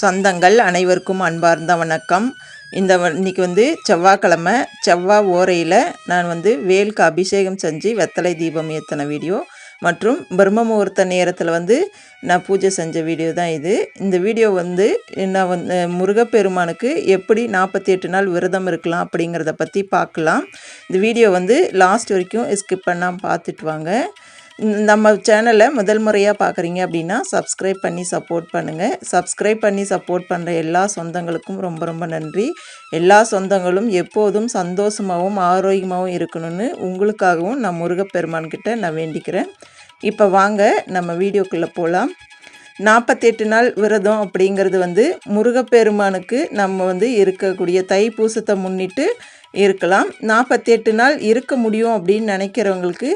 சொந்தங்கள் அனைவருக்கும் அன்பார்ந்த வணக்கம். இந்த இன்றைக்கி இன்னைக்கு வந்து செவ்வாய்க்கிழமை செவ்வாய் ஓரையில் நான் வந்து வேலுக்கு அபிஷேகம் செஞ்சு வெத்தலை தீபம் ஏற்றின வீடியோ மற்றும் பிரம்ம முகூர்த்த நேரத்தில் வந்து நான் பூஜை செஞ்ச வீடியோ தான் இது. இந்த வீடியோ வந்து நான் வந்து முருகப்பெருமானுக்கு எப்படி நாற்பத்தி எட்டு நாள் விரதம் இருக்கலாம் அப்படிங்கிறத பற்றி பார்க்கலாம் இந்த வீடியோ வந்து லாஸ்ட் வரைக்கும் ஸ்கிப் பண்ணாமல் பார்த்துட்டு வாங்க. நம்ம சேனலை முதல் முறையாக பார்க்குறீங்க அப்படின்னா சப்ஸ்கிரைப் பண்ணி சப்போர்ட் பண்ணுங்கள் சப்ஸ்கிரைப் பண்ணி சப்போர்ட் பண்ணுற எல்லா சொந்தங்களுக்கும் ரொம்ப ரொம்ப நன்றி. எல்லா சொந்தங்களும் எப்போதும் சந்தோஷமாகவும் ஆரோக்கியமாகவும் இருக்கணும்னு உங்களுக்காகவும் நான் முருகப்பெருமான்கிட்ட நான் வேண்டிக்கிறேன். இப்போ வாங்க நம்ம வீடியோக்குள்ளே போகலாம் நாற்பத்தெட்டு நாள் விரதம் அப்படிங்கிறது வந்து முருகப்பெருமானுக்கு நம்ம வந்து இருக்கக்கூடிய தைப்பூசத்தை முன்னிட்டு இருக்கலாம். நாற்பத்தெட்டு நாள் இருக்க முடியும் அப்படின்னு நினைக்கிறவங்களுக்கு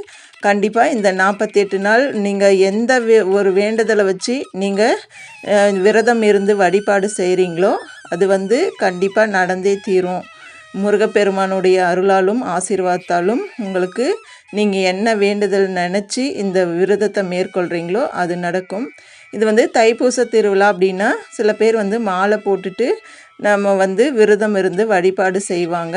கண்டிப்பாக இந்த நாற்பத்தெட்டு நாள் நீங்கள் எந்த வே- ஒரு வேண்டுதலை வச்சு நீங்கள் விரதம் இருந்து வழிபாடு செய்கிறீங்களோ அது வந்து கண்டிப்பாக நடந்தே தீரும். முருகப்பெருமானுடைய அருளாலும் ஆசீர்வாதத்தாலும் உங்களுக்கு நீங்கள் என்ன வேண்டுதல் நினச்சி இந்த விரதத்தை மேற்கொள்கிறீங்களோ அது நடக்கும். இது வந்து தைப்பூச திருவிழா அப்படின்னா சில பேர் வந்து மாலை போட்டுட்டு நம்ம வந்து விரதம் இருந்து வழிபாடு செய்வாங்க.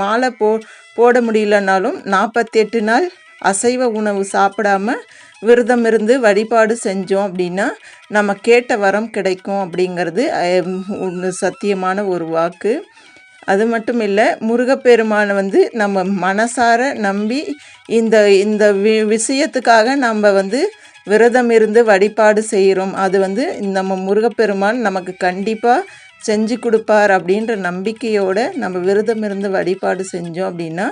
மாலை போ போட முடியலனாலும் நாற்பத்தெட்டு நாள் அசைவ உணவு சாப்பிடாம விரதம் இருந்து வழிபாடு செஞ்சோம் அப்படின்னா நம்ம கேட்ட வரம் கிடைக்கும் அப்படிங்கிறது சத்தியமான ஒரு வாக்கு. அது மட்டும் இல்லை முருகப்பெருமானை வந்து நம்ம மனசார நம்பி இந்த இந்த வி விஷயத்துக்காக நம்ம வந்து விரதம் இருந்து வழிபாடு செய்கிறோம் அது வந்து நம்ம முருகப்பெருமான் நமக்கு கண்டிப்பாக செஞ்சு கொடுப்பார் அப்படின்ற நம்பிக்கையோடு நம்ம விரதம் இருந்து வழிபாடு செஞ்சோம் அப்படின்னா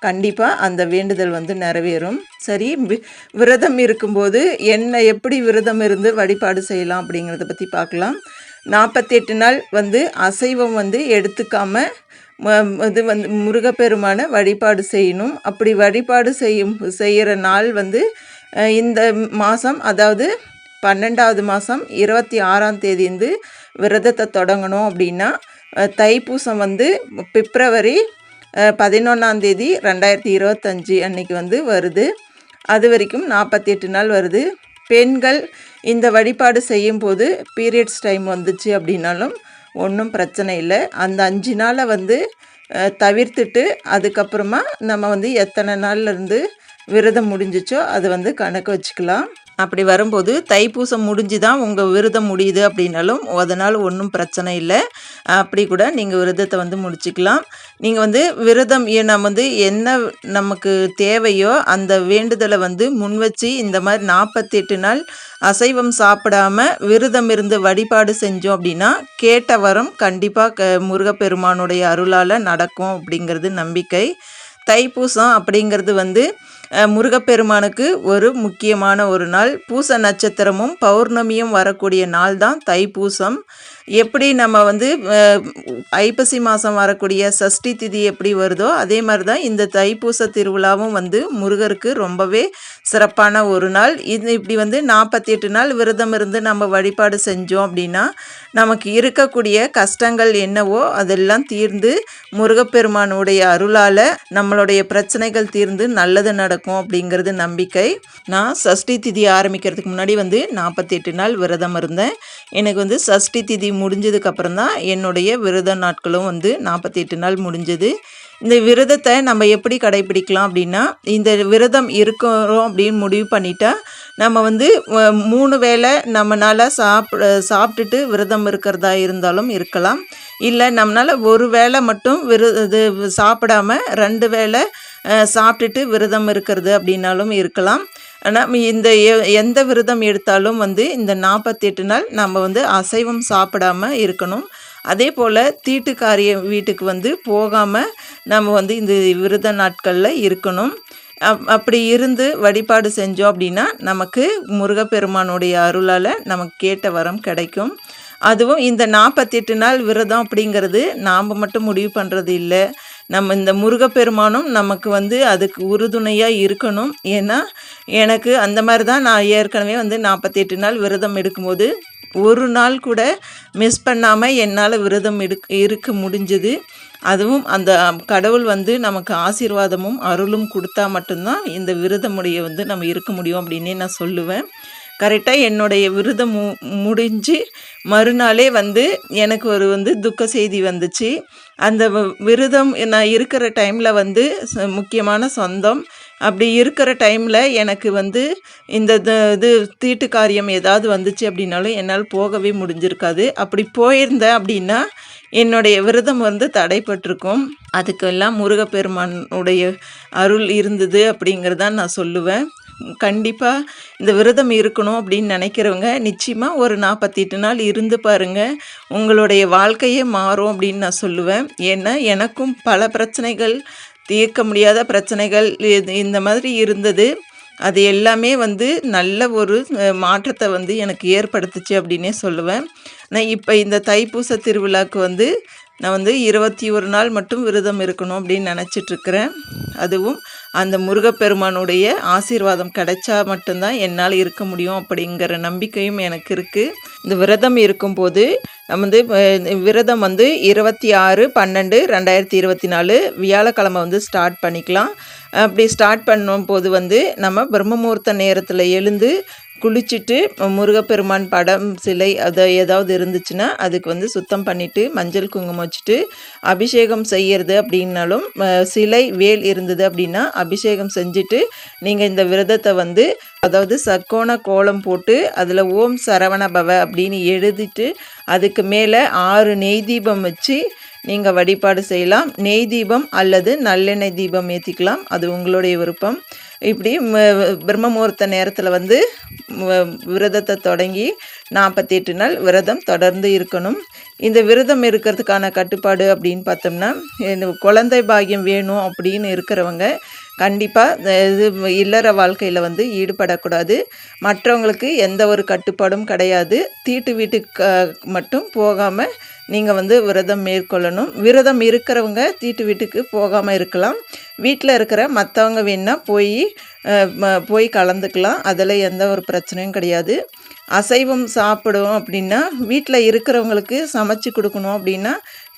கண்டிப்பாக அந்த வேண்டுதல் வந்து நிறைவேறும். சரி வி- விரதம் இருக்கும்போது என்ன எப்படி விரதம் இருந்து வழிபாடு செய்யலாம் அப்படிங்கிறத பற்றி பார்க்கலாம். நாற்பத்தெட்டு நாள் வந்து அசைவம் வந்து எடுத்துக்காம இது வந்து முருகப்பெருமான வழிபாடு செய்யணும். அப்படி வழிபாடு செய்யும் செய்கிற நாள் வந்து இந்த மாதம் அதாவது பன்னெண்டாவது மாதம் இருபத்தி ஆறாம் தேதி விரதத்தை தொடங்கணும் அப்படின்னா தைப்பூசம் வந்து பிப்ரவரி பதினொன்றாம் தேதி ரெண்டாயிரத்தி இருபத்தஞ்சி அன்னைக்கு வந்து வருது. அது வரைக்கும் நாற்பத்தி எட்டு நாள் வருது. பெண்கள் இந்த வழிபாடு செய்யும்போது பீரியட்ஸ் டைம் வந்துச்சு அப்படின்னாலும் ஒன்றும் பிரச்சனை இல்லை. அந்த அஞ்சு நாளை வந்து தவிர்த்துட்டு அதுக்கப்புறமா நம்ம வந்து எத்தனை நாள்லேருந்து விரதம் முடிஞ்சிச்சோ அது வந்து கணக்கு வச்சுக்கலாம். அப்படி வரும்போது தைப்பூசம் முடிஞ்சு தான் உங்கள் விரதம் முடியுது அப்படின்னாலும் அதனால் ஒன்றும் பிரச்சனை இல்லை. அப்படி கூட நீங்கள் விரதத்தை வந்து முடிச்சுக்கலாம். நீங்கள் வந்து விரதம் நம்ம வந்து என்ன நமக்கு தேவையோ அந்த வேண்டுதலை வந்து முன் வச்சு இந்த மாதிரி நாற்பத்தெட்டு நாள் அசைவம் சாப்பிடாம விரதம் இருந்து வழிபாடு செஞ்சோம் அப்படின்னா கேட்ட வரம் கண்டிப்பாக க முருகப்பெருமானுடைய அருளால் நடக்கும் அப்படிங்கிறது நம்பிக்கை. தைப்பூசம் அப்படிங்கிறது வந்து முருகப்பெருமானுக்கு ஒரு முக்கியமான ஒரு நாள். பூச நட்சத்திரமும் பௌர்ணமியும் வரக்கூடிய நாள் தான் தைப்பூசம். எப்படி நம்ம வந்து ஐப்பசி மாதம் வரக்கூடிய சஷ்டி திதி எப்படி வருதோ அதே மாதிரி தான் இந்த தைப்பூச திருவிழாவும் வந்து முருகருக்கு ரொம்பவே சிறப்பான ஒரு நாள். இது இப்படி வந்து நாற்பத்தி எட்டு நாள் விரதம் இருந்து நம்ம வழிபாடு செஞ்சோம் அப்படின்னா நமக்கு இருக்கக்கூடிய கஷ்டங்கள் என்னவோ அதெல்லாம் தீர்ந்து முருகப்பெருமானுடைய அருளால் நம்மளுடைய பிரச்சனைகள் தீர்ந்து நல்லது நடக்கும் அப்படிங்கிறது நம்பிக்கை. நான் சஷ்டி திதி ஆரம்பிக்கிறதுக்கு முன்னாடி வந்து நாற்பத்தி எட்டு நாள் விரதம் இருந்தேன். எனக்கு வந்து சஷ்டி திதி முடிஞ்சதுக்கப்புறம் தான் என்னுடைய விரத நாட்களும் வந்து நாற்பத்தி எட்டு நாள் முடிஞ்சது. இந்த விரதத்தை நம்ம எப்படி கடைபிடிக்கலாம் அப்படின்னா இந்த விரதம் இருக்கிறோம் அப்படின்னு முடிவு பண்ணிட்டா நம்ம வந்து மூணு வேளை நம்மளால் சாப் சாப்பிட்டுட்டு விரதம் இருக்கிறதா இருந்தாலும் இருக்கலாம். இல்லை நம்மளால் ஒரு வேளை மட்டும் விரு இது சாப்பிடாம ரெண்டு வேளை சாப்பிட்டுட்டு விரதம் இருக்கிறது அப்படின்னாலும் இருக்கலாம். ஆனால் இந்த எ- எந்த விரதம் எடுத்தாலும் வந்து இந்த நாற்பத்தெட்டு நாள் நம்ம வந்து அசைவம் சாப்பிடாம இருக்கணும். அதே போல் தீட்டுக்காரிய வீட்டுக்கு வந்து போகாமல் நம்ம வந்து இந்த விரத நாட்களில் இருக்கணும். அப்படி இருந்து வழிபாடு செஞ்சோம் அப்படின்னா நமக்கு முருகப்பெருமானுடைய அருளால் நமக்கு கேட்ட வரம் கிடைக்கும். அதுவும் இந்த நாற்பத்தெட்டு நாள் விரதம் அப்படிங்கிறது நாம் மட்டும் முடிவு பண்ணுறது இல்லை. நம்ம இந்த முருகப்பெருமானும் நமக்கு வந்து அதுக்கு உறுதுணையாக இருக்கணும். ஏன்னா எனக்கு அந்த மாதிரி தான் நான் ஏற்கனவே வந்து நாற்பத்தெட்டு நாள் விரதம் எடுக்கும்போது ஒரு நாள் கூட மிஸ் பண்ணாமல் என்னால் விரதம் எடுக்க இருக்க முடிஞ்சது. அதுவும் அந்த கடவுள் வந்து நமக்கு ஆசீர்வாதமும் அருளும் கொடுத்தா மட்டும்தான் இந்த விரதமுடைய வந்து நம்ம இருக்க முடியும் அப்படின்னே நான் சொல்லுவேன். கரெக்டாக என்னுடைய விரதம் மு முடிஞ்சு மறுநாளே வந்து எனக்கு ஒரு வந்து துக்க செய்தி வந்துச்சு. அந்த விரதம் நான் இருக்கிற டைமில் வந்து முக்கியமான சொந்தம். அப்படி இருக்கிற டைமில் எனக்கு வந்து இந்த இது தீட்டு காரியம் ஏதாவது வந்துச்சு அப்படின்னாலும் என்னால் போகவே முடிஞ்சிருக்காது. அப்படி போயிருந்தேன் அப்படின்னா என்னுடைய விரதம் வந்து தடைப்பட்டிருக்கும். அதுக்கெல்லாம் முருகப்பெருமானுடைய அருள் இருந்தது அப்படிங்கிறதான் நான் சொல்லுவேன். கண்டிப்பாக இந்த விரதம் இருக்கணும் அப்படின்னு நினைக்கிறவங்க நிச்சயமாக ஒரு நாற்பத்தெட்டு நாள் இருந்து பாருங்கள் உங்களுடைய வாழ்க்கையே மாறும் அப்படின்னு நான் சொல்லுவேன். ஏன்னா எனக்கும் பல பிரச்சனைகள் தீர்க்க முடியாத பிரச்சனைகள் இந்த மாதிரி இருந்தது. அது எல்லாமே வந்து நல்ல ஒரு மாற்றத்தை வந்து எனக்கு ஏற்படுத்துச்சு அப்படின்னே சொல்லுவேன். நான் இப்போ இந்த தைப்பூச திருவிழாவுக்கு வந்து நான் வந்து இருபத்தி ஒரு நாள் மட்டும் விரதம் இருக்கணும் அப்படின்னு நினச்சிட்ருக்கிறேன். அதுவும் அந்த முருகப்பெருமானுடைய ஆசீர்வாதம் கிடைச்சா மட்டும்தான் என்னால் இருக்க முடியும் அப்படிங்கிற நம்பிக்கையும் எனக்கு இருக்குது இந்த விரதம் இருக்கும்போது நம்ம வந்து விரதம் வந்து இருபத்தி ஆறு பன்னெண்டு ரெண்டாயிரத்தி இருபத்தி நாலு வியாழக்கிழமை வந்து ஸ்டார்ட் பண்ணிக்கலாம். அப்படி ஸ்டார்ட் பண்ணும் போது வந்து நம்ம பிரம்மமுகூர்த்த நேரத்தில் எழுந்து குளிச்சுட்டு முருகப்பெருமான் படம் சிலை அதை ஏதாவது இருந்துச்சுன்னா அதுக்கு வந்து சுத்தம் பண்ணிவிட்டு மஞ்சள் குங்குமம் வச்சுட்டு அபிஷேகம் செய்கிறது அப்படின்னாலும் சிலை வேல் இருந்தது அப்படின்னா அபிஷேகம் செஞ்சுட்டு நீங்கள் இந்த விரதத்தை வந்து அதாவது சக்கோண கோலம் போட்டு அதில் ஓம் சரவண பவ அப்படின்னு எழுதிட்டு அதுக்கு மேலே ஆறு நெய் தீபம் வச்சு நீங்கள் வழிபாடு செய்யலாம். நெய் தீபம் அல்லது நல்லெண்ணெய் தீபம் ஏற்றிக்கலாம் அது உங்களுடைய விருப்பம். இப்படி பிரம்ம முகூர்த்த நேரத்தில் வந்து விரதத்தை தொடங்கி நாற்பத்தி எட்டு நாள் விரதம் தொடர்ந்து இருக்கணும். இந்த விரதம் இருக்கிறதுக்கான கட்டுப்பாடு அப்படின்னு பார்த்தோம்னா குழந்தை பாகியம் வேணும் அப்படின்னு இருக்கிறவங்க கண்டிப்பாக இது இல்லற வாழ்க்கையில் வந்து ஈடுபடக்கூடாது. மற்றவங்களுக்கு எந்த ஒரு கட்டுப்பாடும் கிடையாது. தீட்டு வீட்டுக்கு மட்டும் போகாமல் நீங்கள் வந்து விரதம் மேற்கொள்ளணும். விரதம் இருக்கிறவங்க தீட்டு வீட்டுக்கு போகாமல் இருக்கலாம். வீட்டில் இருக்கிற மற்றவங்க வேணால் போய் போய் கலந்துக்கலாம். அதில் எந்த ஒரு பிரச்சனையும் கிடையாது. அசைவம் சாப்பிடும் அப்படின்னா வீட்டில் இருக்கிறவங்களுக்கு சமைச்சு கொடுக்கணும் அப்படின்னா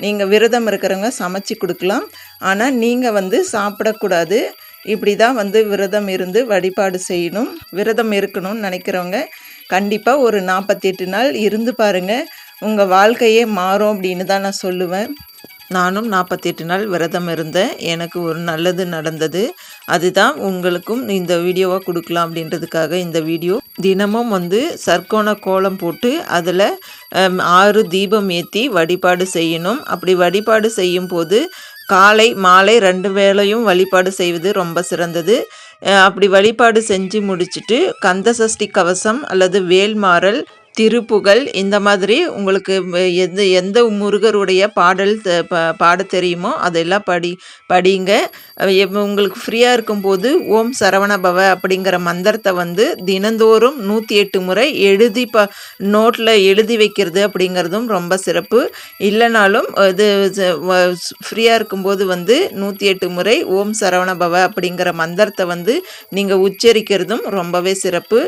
நீங்கள் விரதம் இருக்கிறவங்க சமைச்சு கொடுக்கலாம். ஆனால் நீங்கள் வந்து சாப்பிடக்கூடாது. இப்படி தான் வந்து விரதம் இருந்து வழிபாடு செய்யணும். விரதம் இருக்கணும்னு நினைக்கிறவங்க கண்டிப்பாக ஒரு நாற்பத்தெட்டு நாள் இருந்து பாருங்கள் உங்கள் வாழ்க்கையே மாறும் அப்படின்னு தான் நான் சொல்லுவேன். நானும் நாற்பத்தெட்டு நாள் விரதம் இருந்தேன். எனக்கு ஒரு நல்லது நடந்தது. அதுதான் உங்களுக்கும் இந்த வீடியோவை கொடுக்கலாம் அப்படின்றதுக்காக இந்த வீடியோ. தினமும் வந்து சர்க்கோண கோலம் போட்டு அதில் ஆறு தீபம் ஏற்றி வழிபாடு செய்யணும். அப்படி வழிபாடு செய்யும் போது காலை மாலை ரெண்டு வேளையும் வழிபாடு செய்வது ரொம்ப சிறந்தது. அப்படி வழிபாடு செஞ்சு முடிச்சுட்டு கந்த சஷ்டி கவசம் அல்லது வேல்மாறல் திருப்புகழ் இந்த மாதிரி உங்களுக்கு எந்த எந்த முருகருடைய பாடல் பாட தெரியுமோ அதெல்லாம் படி படிங்க. உங்களுக்கு ஃப்ரீயாக இருக்கும்போது ஓம் சரவண பவ அப்படிங்கிற மந்திரத்தை வந்து தினந்தோறும் நூற்றி எட்டு முறை எழுதி ப நோட்டில் எழுதி வைக்கிறது அப்படிங்கிறதும் ரொம்ப சிறப்பு. இல்லைனாலும் இது ஃப்ரீயாக இருக்கும்போது வந்து நூற்றி எட்டு முறை ஓம் சரவண பவ அப்படிங்கிற மந்திரத்தை வந்து நீங்கள் உச்சரிக்கிறதும் ரொம்பவே சிறப்பு.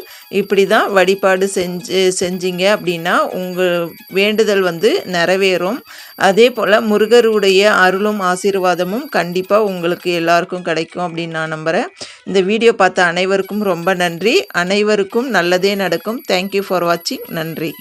இப்படி தான் வழிபாடு செஞ்சு செஞ்சு செஞ்சீங்க அப்படின்னா உங்கள் வேண்டுதல் வந்து நிறைவேறும். அதே போல் முருகருடைய அருளும் ஆசீர்வாதமும் கண்டிப்பாக உங்களுக்கு எல்லாருக்கும் கிடைக்கும் அப்படின்னு நான் நம்புகிறேன் இந்த வீடியோ பார்த்த அனைவருக்கும் ரொம்ப நன்றி. அனைவருக்கும் நல்லதே நடக்கும். தேங்க்யூ ஃபார் வாட்சிங் நன்றி.